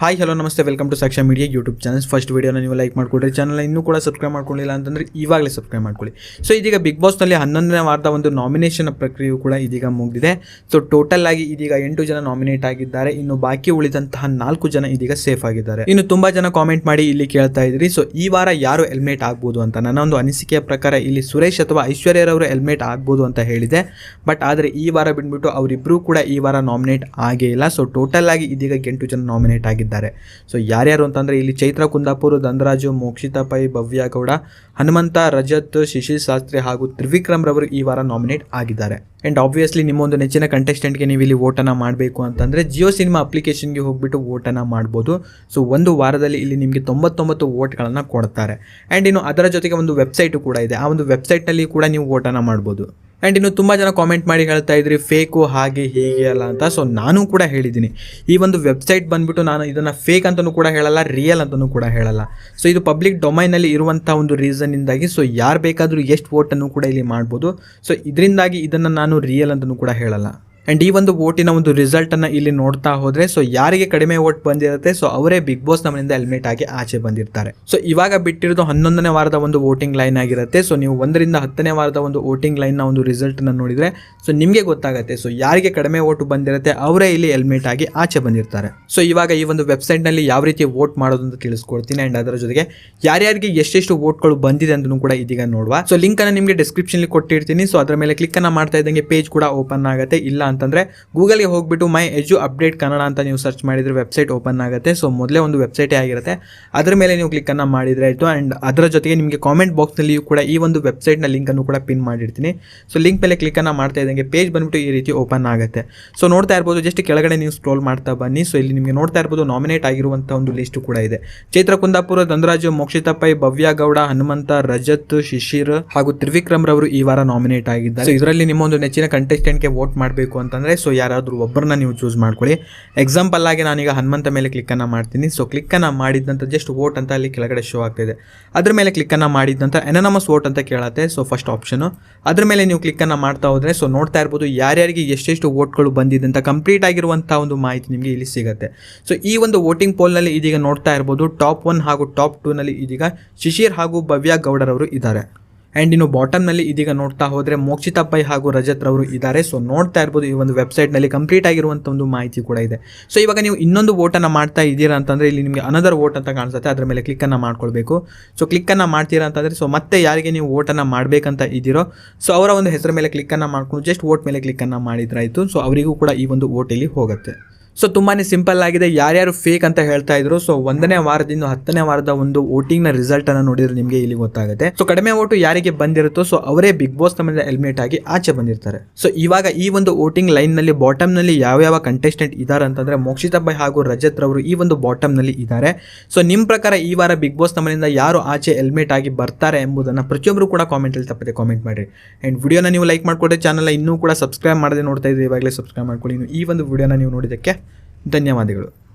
Hi hello ನಮಸ್ತೆ. Welcome to Saksha media YouTube channels first ವೀಡಿಯೋನ ನೀವು ಲೈಕ್ ಮಾಡ್ಕೊಡ್ರಿ ಚಾನಲ್ ಇನ್ನೂ ಕೂಡ ಸಬ್ಸ್ಕ್ರೈಬ್ ಮಾಡ್ಕೊಳ್ಳಿಲ್ಲ ಅಂತಂದ್ರೆ ಇವಾಗಲೇ ಸಬ್ಸ್ಕ್ರೈಬ್ ಮಾಡ್ಕೊಳ್ಳಿ. ಸೊ ಇದೀಗ ಬಿಗ್ ಬಾಸ್ನಲ್ಲಿ ಹನ್ನೊಂದನೇ ವಾರದ ಒಂದು ನಾಮಿನೇಷನ್ ಪ್ರಕ್ರಿಯೆ ಕೂಡ ಇದೀಗ ಮುಗಿದಿದೆ. ಸೊ ಟೋಟಲ್ ಆಗಿ ಇದೀಗ ಎಂಟು ಜನ ನಾಮಿನೇಟ್ ಆಗಿದ್ದಾರೆ. ಇನ್ನು ಬಾಕಿ ಉಳಿದಂತಹ ನಾಲ್ಕು ಜನ ಇದೀಗ ಸೇಫ್ ಆಗಿದ್ದಾರೆ. ಇನ್ನು ತುಂಬಾ ಜನ ಕಾಮೆಂಟ್ ಮಾಡಿ ಇಲ್ಲಿ ಕೇಳ್ತಾ ಇದ್ರಿ. ಸೊ ಈ ವಾರ ಯಾರು ಹೆಲ್ಮೆಟ್ ಆಗ್ಬೋದು ಅಂತ ನನ್ನ ಒಂದು ಅನಿಸಿಕೆಯ ಪ್ರಕಾರ ಇಲ್ಲಿ ಸುರೇಶ್ ಅಥವಾ ಐಶ್ವರ್ಯರವರು ಹೆಲ್ಮೆಟ್ ಆಗ್ಬೋದು ಅಂತ ಹೇಳಿದೆ. ಬಟ್ ಆದರೆ ಈ ವಾರ ಬಿಟ್ಬಿಟ್ಟು ಅವರಿಬ್ಬರೂ ಕೂಡ ಈ ವಾರ ನಾಮಿನೇಟ್ ಆಗೇ ಇಲ್ಲ. ಸೊ ಟೋಟಲ್ ಆಗಿ ಇದೀಗ ಎಂಟು ಜನ ನಾಮಿನೇಟ್ ಆಗಿದ್ದಾರೆ ಸೊ ಯಾರ್ಯಾರು ಅಂತಂದರೆ ಇಲ್ಲಿ ಚೈತ್ರ, ಕುಂದಾಪುರ್, ಧನರಾಜು, ಮೋಕ್ಷಿತಾ ಪೈ, ಭವ್ಯ ಗೌಡ, ಹನುಮಂತ, ರಜತ್, ಶಿಶಿರ್ ಶಾಸ್ತ್ರಿ ಹಾಗೂ ತ್ರಿವಿಕ್ರಮ್ ರವರು ಈ ವಾರ ನಾಮಿನೇಟ್ ಆಗಿದ್ದಾರೆ. ಆ್ಯಂಡ್ ಆಬ್ವಿಯಸ್ಲಿ ನಿಮ್ಮ ಒಂದು ನೆಚ್ಚಿನ ಕಂಟೆಸ್ಟೆಂಟ್ಗೆ ನೀವು ಇಲ್ಲಿ ವೋಟನ್ನು ಮಾಡಬೇಕು ಅಂತಂದರೆ ಜಿಯೋ ಸಿನಿಮಾ ಅಪ್ಲಿಕೇಶನ್ಗೆ ಹೋಗ್ಬಿಟ್ಟು ವೋಟನ್ನು ಮಾಡ್ಬೋದು. ಸೊ ಒಂದು ವಾರದಲ್ಲಿ ಇಲ್ಲಿ ನಿಮಗೆ ತೊಂಬತ್ತೊಂಬತ್ತು ವೋಟ್ಗಳನ್ನು ಕೊಡ್ತಾರೆ. ಆ್ಯಂಡ್ ಇನ್ನು ಅದರ ಜೊತೆಗೆ ಒಂದು ವೆಬ್ಸೈಟು ಕೂಡ ಇದೆ. ಆ ಒಂದು ವೆಬ್ಸೈಟ್ನಲ್ಲಿ ಕೂಡ ನೀವು ವೋಟನ್ನು ಮಾಡ್ಬೋದು. ಆ್ಯಂಡ್ ಇನ್ನು ತುಂಬ ಜನ ಕಾಮೆಂಟ್ ಮಾಡಿ ಹೇಳ್ತಾ ಇದ್ರಿ ಫೇಕು ಹಾಗೆ ಹೀಗೆ ಅಲ್ಲ ಅಂತ. ಸೊ ನಾನು ಕೂಡ ಹೇಳಿದ್ದೀನಿ. ಈ ಒಂದು ವೆಬ್ಸೈಟ್ ಬಂದ್ಬಿಟ್ಟು ನಾನು ಇದನ್ನು ಫೇಕ್ ಅಂತಲೂ ಕೂಡ ಹೇಳಲ್ಲ ರಿಯಲ್ ಅಂತಲೂ ಕೂಡ ಹೇಳಲ್ಲ. ಸೊ ಇದು ಪಬ್ಲಿಕ್ ಡೊಮೈನಲ್ಲಿ ಇರುವಂಥ ಒಂದು ರೀಸನ್ನಿಂದಾಗಿ ಸೊ ಯಾರು ಬೇಕಾದರೂ ಎಷ್ಟು ವೋಟನ್ನು ಕೂಡ ಇಲ್ಲಿ ಮಾಡ್ಬೋದು. ಸೊ ಇದರಿಂದಾಗಿ ಇದನ್ನು ನಾನು ರಿಯಲ್ ಅಂತಲೂ ಕೂಡ ಹೇಳಲ್ಲ. ಆ್ಯಂಡ್ ಈ ಒಂದು ಓಟಿನ ಒಂದು ರಿಸಲ್ಟನ್ನು ಇಲ್ಲಿ ನೋಡ್ತಾ ಹೋದರೆ ಸೊ ಯಾರಿಗೆ ಕಡಿಮೆ ಓಟ್ ಬಂದಿರುತ್ತೆ ಸೊ ಅವರೇ ಬಿಗ್ ಬಾಸ್ ನಮ್ಮಿಂದ ಹೆಲ್ಮೆಟ್ ಆಗಿ ಆಚೆ ಬಂದಿರ್ತಾರೆ. ಸೊ ಇವಾಗ ಬಿಟ್ಟಿರೋದು ಹನ್ನೊಂದನೇ ವಾರದ ಒಂದು ವೋಟಿಂಗ್ ಲೈನ್ ಆಗಿರುತ್ತೆ. ಸೊ ನೀವು ಒಂದರಿಂದ ಹತ್ತನೇ ವಾರದ ಒಂದು ವೋಟಿಂಗ್ ಲೈನ್ನ ಒಂದು ರಿಸಲ್ಟನ್ನು ನೋಡಿದರೆ ಸೊ ನಿಮಗೆ ಗೊತ್ತಾಗುತ್ತೆ. ಸೊ ಯಾರಿಗೆ ಕಡಿಮೆ ವೋಟ್ ಬಂದಿರುತ್ತೆ, ಅವರೇ ಇಲ್ಲಿ ಎಲಿಮಿನೇಟ್ ಆಗಿ ಆಚೆ ಬಂದಿರ್ತಾರೆ. ಸೊ ಇವಾಗ ಈ ಒಂದು ವೆಬ್ಸೈಟ್ನಲ್ಲಿ ಯಾವ ರೀತಿ ವೋಟ್ ಮಾಡೋದು ಅಂತ ತಿಳಿಸ್ಕೊಡ್ತೀನಿ. ಆ್ಯಂಡ್ ಅದರ ಜೊತೆಗೆ ಯಾರ್ಯಾರಿಗೆ ಎಷ್ಟೆಷ್ಟು ವೋಟ್ಗಳು ಬಂದಿದೆ ಅಂತಲೂ ಕೂಡ ಇದೀಗ ನೋಡುವ. ಸೊ ಲಿಂಕನ್ನು ನಿಮಗೆ ಡಿಸ್ಕ್ರಿಪ್ಷನ್ಲಿ ಕೊಟ್ಟಿರ್ತೀನಿ. ಸೊ ಅದರ ಮೇಲೆ ಕ್ಲಿಕ್ಕನ್ನು ಮಾಡ್ತಾ ಇದ್ದಂಗೆ ಪೇಜ್ ಕೂಡ ಓಪನ್ ಆಗುತ್ತೆ. ಇಲ್ಲ ಅಂತಂದರೆ ಗೂಗಲ್ಗೆ ಹೋಗ್ಬಿಟ್ಟು ಮೈ ಎಜು ಅಪ್ಡೇಟ್ ಕನ್ನಡ ಅಂತ ನೀವು ಸರ್ಚ್ ಮಾಡಿದರೆ ವೆಬ್ಸೈಟ್ ಓಪನ್ ಆಗುತ್ತೆ. ಸೊ ಮೊದಲೇ ಒಂದು ವೆಬ್ಸೈಟೇ ಆಗಿರುತ್ತೆ. ಅದರ ಮೇಲೆ ನೀವು ಕ್ಲಿಕ್ಕನ್ನು ಮಾಡಿದರೆ ಆಯಿತು. ಆ್ಯಂಡ್ ಅದರ ಜೊತೆಗೆ ನಿಮಗೆ ಕಾಮೆಂಟ್ ಬಾಕ್ಸ್ನಲ್ಲಿಯೂ ಕೂಡ ಈ ಒಂದು ವೆಬ್ಸೈಟ್ನ ಲಿಂಕನ್ನು ಕೂಡ ಪಿನ್ ಮಾಡಿರ್ತೀನಿ. ಸೊ ಲಿಂಕ್ ಮೇಲೆ ಕ್ಲಿಕ್ಕನ್ನು ಮಾಡ್ತಾ ಇದ್ದಂಗೆ ಪೇಜ್ ಬಂದ್ಬಿಟ್ಟು ಈ ರೀತಿ ಓಪನ್ ಆಗುತ್ತೆ. ಸೊ ನೋಡ್ತಾ ಇರ್ಬೋದು ಜಸ್ಟ್ ಕೆಳಗಡೆ ನೀವು ಸ್ಕ್ರೋಲ್ ಮಾಡ್ತಾ ಬನ್ನಿ. ಸೊ ಇಲ್ಲಿ ನಿಮಗೆ ನೋಡ್ತಾ ಇರ್ಬೋದು ನಾಮಿನೇಟ್ ಆಗಿರುವಂಥ ಒಂದು ಲಿಸ್ಟ್ ಕೂಡ ಇದೆ. ಚೈತ್ರ ಕುಂದಾಪುರ ಧನರಾಜು ಮೋಕ್ಷಿತಾ ಪೈ ಭವ್ಯ ಗೌಡ, ಹನುಮಂತ, ರಜತ್, ಶಿಶಿರ್ ಹಾಗೂ ತ್ರಿವಿಕ್ರಮ್ ರವರು ಈ ವಾರ ನಾಮಿನೇಟ್ ಆಗಿದ್ದಾರೆ. ಇದರಲ್ಲಿ ನಿಮ್ಮ ಒಂದು ನೆಚ್ಚಿನ ಕಂಟೆಸ್ಟೆಂಟ್ಗೆ ವೋಟ್ ಮಾಡಬೇಕು ಅಂತಂದ್ರೆ ಸೊ ಯಾರಾದರೂ ಒಬ್ಬರನ್ನ ನೀವು ಚೂಸ್ ಮಾಡ್ಕೊಳ್ಳಿ. ಎಕ್ಸಾಂಪಲ್ ಆಗಿ ನಾನೀಗ ಹನುಮಂತ ಮೇಲೆ ಕ್ಲಿಕ್ಕನ್ನು ಮಾಡ್ತೀನಿ. ಸೊ ಕ್ಲಿಕ್ಕನ್ನು ಮಾಡಿದಂತ ಜಸ್ಟ್ ವೋಟ್ ಅಂತ ಅಲ್ಲಿ ಕೆಳಗಡೆ ಶೋ ಆಗ್ತಿದೆ. ಅದ್ರ ಮೇಲೆ ಕ್ಲಿಕ್ಕನ್ನು ಮಾಡಿದ್ದಂಥ ಎನನಮಸ್ ವೋಟ್ ಅಂತ ಕೇಳತ್ತೆ ಸೊ ಫಸ್ಟ್ ಆಪ್ಷನು ಅದ್ರ ಮೇಲೆ ನೀವು ಕ್ಲಿಕ್ಕನ್ನು ಮಾಡ್ತಾ ಹೋದರೆ ಸೊ ನೋಡ್ತಾ ಇರ್ಬೋದು ಯಾರ್ಯಾರಿಗೆ ಎಷ್ಟೆಷ್ಟು ವೋಟ್ಗಳು ಬಂದಿದೆ ಅಂತ ಕಂಪ್ಲೀಟ್ ಆಗಿರುವಂಥ ಒಂದು ಮಾಹಿತಿ ನಿಮಗೆ ಇಲ್ಲಿ ಸಿಗುತ್ತೆ. ಸೊ ಈ ಒಂದು ವೋಟಿಂಗ್ ಪೋಲ್ನಲ್ಲಿ ಇದೀಗ ನೋಡ್ತಾ ಇರ್ಬೋದು ಟಾಪ್ ಒನ್ ಹಾಗೂ ಟಾಪ್ ಟೂನಲ್ಲಿ ಇದೀಗ ಶಿಶಿರ್ ಹಾಗೂ ಭವ್ಯ ಗೌಡರವರು ಇದ್ದಾರೆ. ಆ್ಯಂಡ್ ಇನ್ನು ಬಾಟಮ್ನಲ್ಲಿ ಇದೀಗ ನೋಡ್ತಾ ಹೋದರೆ ಮೋಕ್ಷಿತಾ ಹಾಗೂ ರಜತ್ ರವರು ಇದ್ದಾರೆ. ಸೊ ನೋಡ್ತಾ ಇರ್ಬೋದು ಈ ಒಂದು ವೆಬ್ಸೈಟ್ನಲ್ಲಿ ಕಂಪ್ಲೀಟ್ ಆಗಿರುವಂಥ ಒಂದು ಮಾಹಿತಿ ಕೂಡ ಇದೆ. ಸೊ ಇವಾಗ ನೀವು ಇನ್ನೊಂದು ವೋಟನ್ನು ಮಾಡ್ತಾ ಇದ್ದೀರಾ ಅಂತಂದರೆ ಇಲ್ಲಿ ನಿಮಗೆ ಅನದರ್ ವೋಟ್ ಅಂತ ಕಾಣಿಸುತ್ತೆ. ಅದರ ಮೇಲೆ ಕ್ಲಿಕ್ಕನ್ನು ಮಾಡ್ಕೊಳ್ಬೇಕು. ಸೊ ಕ್ಲಿಕ್ಕನ್ನು ಮಾಡ್ತೀರಾ ಅಂತಂದರೆ ಸೊ ಮತ್ತೆ ಯಾರಿಗೆ ನೀವು ವೋಟನ್ನು ಮಾಡಬೇಕಂತ ಇದ್ದೀರೋ ಸೊ ಅವರ ಒಂದು ಹೆಸರ ಮೇಲೆ ಕ್ಲಿಕ್ಕನ್ನು ಮಾಡ್ಕೊಂಡು ಜಸ್ಟ್ ವೋಟ್ ಮೇಲೆ ಕ್ಲಿಕ್ಕನ್ನು ಮಾಡಿದ್ರಾಯಿತು ಸೊ ಅವರಿಗೂ ಕೂಡ ಈ ಒಂದು ವೋಟ್ ಇಲ್ಲಿ ಹೋಗುತ್ತೆ. ಸೊ ತುಂಬಾ ಸಿಂಪಲ್ ಆಗಿದೆ. ಯಾರ್ಯಾರು ಫೇಕ್ ಅಂತ ಹೇಳ್ತಾ ಇದ್ರು ಸೊ ಒಂದನೇ ವಾರದಿಂದ ಹತ್ತನೇ ವಾರದ ಒಂದು ವೋಟಿಂಗ್ನ ರಿಸಲ್ಟ್ ಅನ್ನು ನೋಡಿದ್ರೆ ನಿಮಗೆ ಇಲ್ಲಿ ಗೊತ್ತಾಗುತ್ತೆ. ಸೊ ಕಡಿಮೆ ಓಟು ಯಾರಿಗೆ ಬಂದಿರುತ್ತೋ ಸೊ ಅವರೇ ಬಿಗ್ ಬಾಸ್ ತಮ್ಮಿಂದ ಎಲಿಮಿನೇಟ್ ಆಗಿ ಆಚೆ ಬಂದಿರ್ತಾರೆ. ಸೊ ಇವಾಗ ಈ ಒಂದು ವೋಟಿಂಗ್ ಲೈನ್ನಲ್ಲಿ ಬಾಟಮ್ನಲ್ಲಿ ಯಾವ ಯಾವ ಕಂಟೆಸ್ಟೆಂಟ್ ಇದ್ದಾರೆ ಅಂತಂದ್ರೆ ಮೋಕ್ಷಿತಾ ಬೈ ಹಾಗೂ ರಜತ್ ರವರು ಈ ಒಂದು ಬಾಟಮ್ನಲ್ಲಿ ಇದ್ದಾರೆ ಸೊ ನಿಮ್ಮ ಪ್ರಕಾರ ಈ ವಾರ ಬಿಗ್ ಬಾಸ್ ತಮ್ಮಿಂದ ಯಾರು ಆಚೆ ಎಲಿಮಿನೇಟ್ ಆಗಿ ಬರ್ತಾರೆ ಎಂಬುದನ್ನು ಪ್ರತಿಯೊಬ್ಬರು ಕೂಡ ಕಾಮೆಂಟ್ ಅಲ್ಲಿ ತಪ್ಪದೆ ಕಾಮೆಂಟ್ ಮಾಡಿ ಅಂಡ್ ವಿಡಿಯೋನ ನೀವು ಲೈಕ್ ಮಾಡಿಕೊಡಿ ಚಾನಲ್ ಇನ್ನೂ ಕೂಡ ಸಬ್ಸ್ಕ್ರೈಬ್ ಮಾಡದೆ ನೋಡ್ತಾ ಇದ್ದೀವಿ ಇವಾಗಲೇ ಸಬ್ಸ್ಕ್ರೈಬ್ ಮಾಡ್ಕೊಳ್ಳಿ. ಈ ಒಂದು ವಿಡಿಯೋನ ನೀವು ನೋಡಿದ್ದಕ್ಕೆ ಧನ್ಯವಾದಗಳು.